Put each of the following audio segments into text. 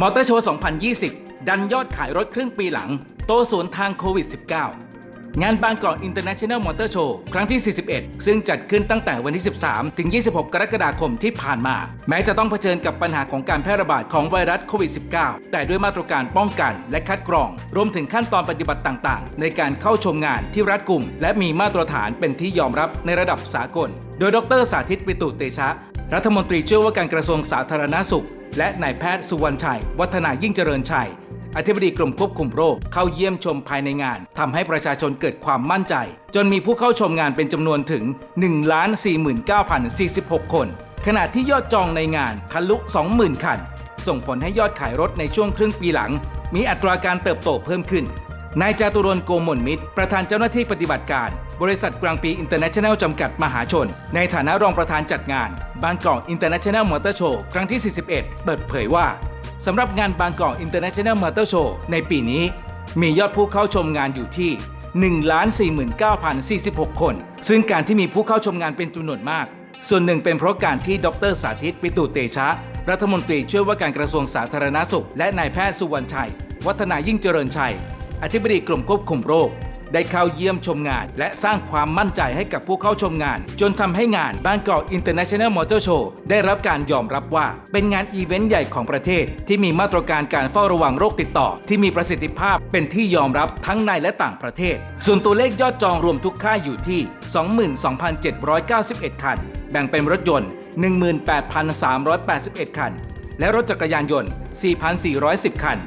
มอเตอร์โชว์ 2020 ดันยอดขายรถครึ่งปีหลัง โตสวนทางโควิด -19 งานบางกอกอินเตอร์เนชั่นแนลมอเตอร์โชว์ครั้งที่ 41 ซึ่งจัดขึ้นตั้งแต่วันที่ 13 ถึง 26 กรกฎาคมที่ผ่านมา แม้จะต้องเผชิญกับปัญหาของการแพร่ระบาดของไวรัสโควิด -19 แต่ด้วยมาตรการป้องกันและคัดกรอง รวมถึงขั้นตอนปฏิบัติต่างๆ ในการเข้าชมงานที่รัดกุม และมีมาตรฐานเป็นที่ยอมรับในระดับสากล โดยดรสาธิตปิตุเตชะ รัฐมนตรีช่วยว่าการกระทรวงสาธารณาสุข และนายแพทย์สุวรรณชัย วัฒนายิ่งเจริญชัย อธิบดีกรมควบคุมโรคเข้าเยี่ยมชมภายในงานทำให้ประชาชนเกิดความมั่นใจ จนมีผู้เข้าชมงานเป็นจำนวนถึง 1,49,046 คน ขณะที่ยอดจองในงานทะลุ 20,000 คัน ส่งผลให้ยอดขายรถในช่วงครึ่งปีหลัง มีอัตราการเติบโตเพิ่มขึ้นนายจาตุรนโกมลมิตร ประธานเจ้าหน้าที่ปฏิบัติการ บริษัทกลางปีอินเตอร์เนชั่นแนลจำกัดมหาชน ในฐานะรองประธานจัดงาน บางกอกอินเตอร์เนชั่นแนลมอเตอร์โชว์ครั้งที่ 41 เปิดเผยว่าสำหรับงานบางกอกอินเตอร์เนชั่นแนลมอเตอร์โชว์ในปีนี้ มียอดผู้เข้าชมงานอยู่ที่1,49,046 คน ซึ่งการที่มีผู้เข้าชมงานเป็นจำนวนมาก ส่วนหนึ่งเป็นเพราะการที่ดรสาธิตปิตุเตชะ รัฐมนตรีช่วยว่าการกระทรวงสาธารณาสุข และนายแพทย์สุวรรณชัย วัฒนายิ่งเจริญชัย อธิบดีกรมควบคุมโรค ได้เข้าเยี่ยมชมงาน และสร้างความมั่นใจให้กับผู้เข้าชมงาน จนทำให้งานบางกอกอินเตอร์เนชั่นแนลมอเตอร์โชว์ได้รับการยอมรับว่าเป็นงานอีเวนต์ใหญ่ของประเทศ ที่มีมาตรการการเฝ้าระวังโรคติดต่อ ที่มีประสิทธิภาพเป็นที่ยอมรับทั้งในและต่างประเทศ ส่วนตัวเลขยอดจองรวมทุกค่ายอยู่ที่ 22,791 คัน แบ่งเป็นรถยนต์ 18,381 คัน และรถจักรยานยนต์ 4,410 คัน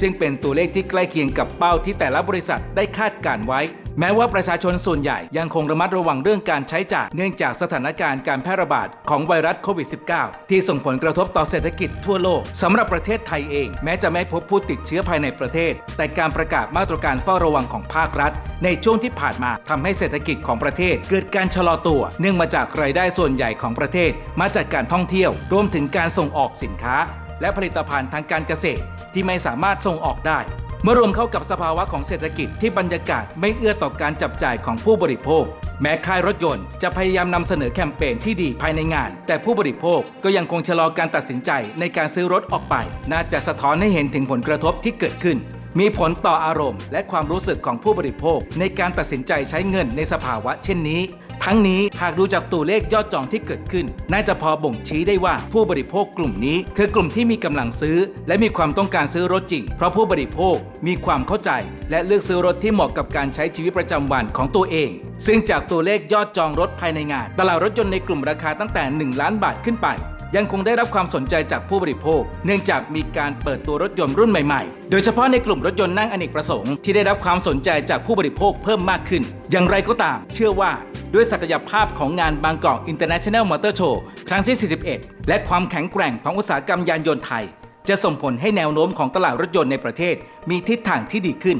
ซึ่งเป็นตัวเลขที่ใกล้เคียงกับเป้าที่แต่ละบริษัทได้คาดการไว้ แม้ว่าประชาชนส่วนใหญ่ยังคงระมัดระวังเรื่องการใช้จ่ายเนื่องจากสถานการณ์การแพร่ระบาดของไวรัสโควิด -19 ที่ส่งผลกระทบต่อเศรษฐกิจทั่วโลกสำหรับประเทศไทยเอง แม้จะไม่พบผู้ติดเชื้อภายในประเทศ แต่การประกาศมาตรการเฝ้าระวังของภาครัฐ ในช่วงที่ผ่านมาทำให้เศรษฐกิจของประเทศ เกิดการชะลอตัว เนื่องมาจากรายได้ส่วนใหญ่ของประเทศ มาจากการท่องเที่ยว รวมถึงการส่งออกสินค้า และผลิตภัณฑ์ทางการเกษตรที่ไม่สามารถส่งออกได้ เมื่อรวมเข้ากับสภาวะของเศรษฐกิจที่บรรยากาศไม่เอื้อต่อการจับจ่ายของผู้บริโภค แม้ค่ายรถยนต์จะพยายามนำเสนอแคมเปญที่ดีภายในงาน แต่ผู้บริโภคก็ยังคงชะลอการตัดสินใจในการซื้อรถออกไป น่าจะสะท้อนให้เห็นถึงผลกระทบที่เกิดขึ้น มีผลต่ออารมณ์ และความรู้สึกของผู้บริโภค ในการตัดสินใจใช้เงินในสภาวะเช่นนี้ ทั้งนี้หากดูจากตัวเลขยอดจองที่เกิดขึ้น น่าจะพอบ่งชี้ได้ว่าผู้บริโภคกลุ่มนี้ คือกลุ่มที่มีกำลังซื้อ และมีความต้องการซื้อรถจริง เพราะผู้บริโภคมีความเข้าใจ และเลือกซื้อรถที่เหมาะกับการใช้ชีวิตประจำวันของตัวเอง ซึ่งจากตัวเลขยอดจองรถภายในงาน ตลาดรถยนต์ในกลุ่มราคาตั้งแต่ 1 ล้านบาทขึ้นไปยังคงได้รับความสนใจจากผู้บริโภค เนื่องจากมีการเปิดตัวรถยนต์รุ่นใหม่ๆ โดยเฉพาะในกลุ่มรถยนต์นั่งอเนกประสงค์ที่ได้รับความสนใจจากผู้บริโภคเพิ่มมากขึ้น อย่างไรก็ตาม เชื่อว่า ด้วยศักยภาพของงานบางกอกอินเตอร์เนชั่นแนลมอเตอร์โชว์ครั้งที่ 41 และความแข็งแกร่งของอุตสาหกรรมยานยนต์ไทย จะส่งผลให้แนวโน้มของตลาดรถยนต์ในประเทศมีทิศทางที่ดีขึ้น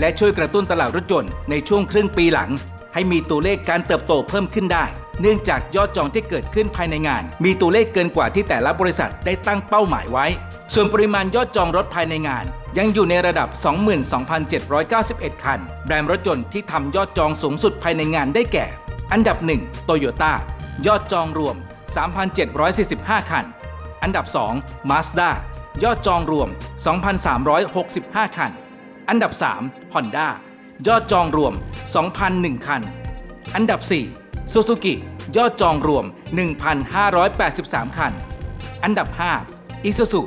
และช่วยกระตุ้นตลาดรถยนต์ในช่วงครึ่งปีหลัง ให้มีตัวเลขการเติบโตเพิ่มขึ้นได้ เนื่องจากยอดจองที่เกิดขึ้นภายในงาน มีตัวเลขเกินกว่าที่แต่ละบริษัทได้ตั้งเป้าหมายไว้ ส่วนปริมาณยอดจองรถภายในงานยังอยู่ในระดับ 22,791 คัน แบรนด์รถยนต์ที่ทำยอดจองสูงสุดภายในงานได้แก่ อันดับ1โตโยต้ยอดจองรวม 3,745 คัน อันดับ 2 Mazda ยอดจองรวม 2,365 คัน อันดับ 3 Honda ยอดจองรวม 2,001 คัน อันดับ 4 Suzuki ยอดจองรวม 1,583 คัน อันดับ 5 Isuzu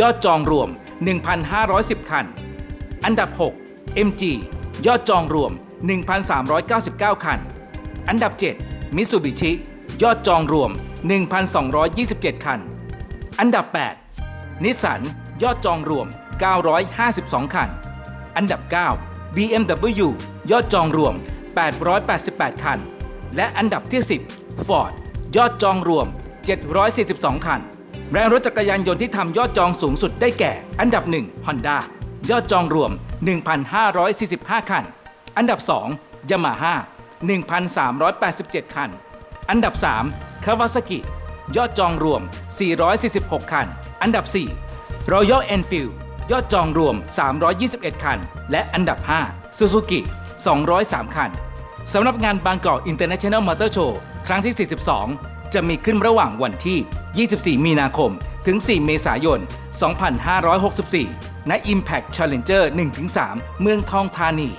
ยอดจองรวม 1,510 คัน อันดับ 6 MG ยอดจองรวม 1,399 คัน อันดับ 7 Mitsubishi ยอดจองรวม 1,227 คัน อันดับ 8 นิสสันยอดจองรวม 952 คัน อันดับ 9 BMW ยอดจองรวม 888 คัน และอันดับที่ 10 Ford ยอดจองรวม 742 คัน แบรนด์รถจักรยานยนต์ที่ทำยอดจองสูงสุดได้แก่ อันดับ 1 Honda ยอดจองรวม 1,545 คัน อันดับ 2 Yamaha 1,387 คัน อันดับ 3 Kawasaki ยอดจองรวม 446 คัน อันดับ 4 Royal Enfield ยอดจองรวม 321 คัน และอันดับ 5 Suzuki 203 คัน สำหรับงานบางกอก International Motor Show ครั้งที่ 42 จะมีขึ้นระหว่างวันที่ 24 มีนาคม ถึง 4 เมษายน 2564 ณ Impact Challenger 1-3 เมืองทองธานี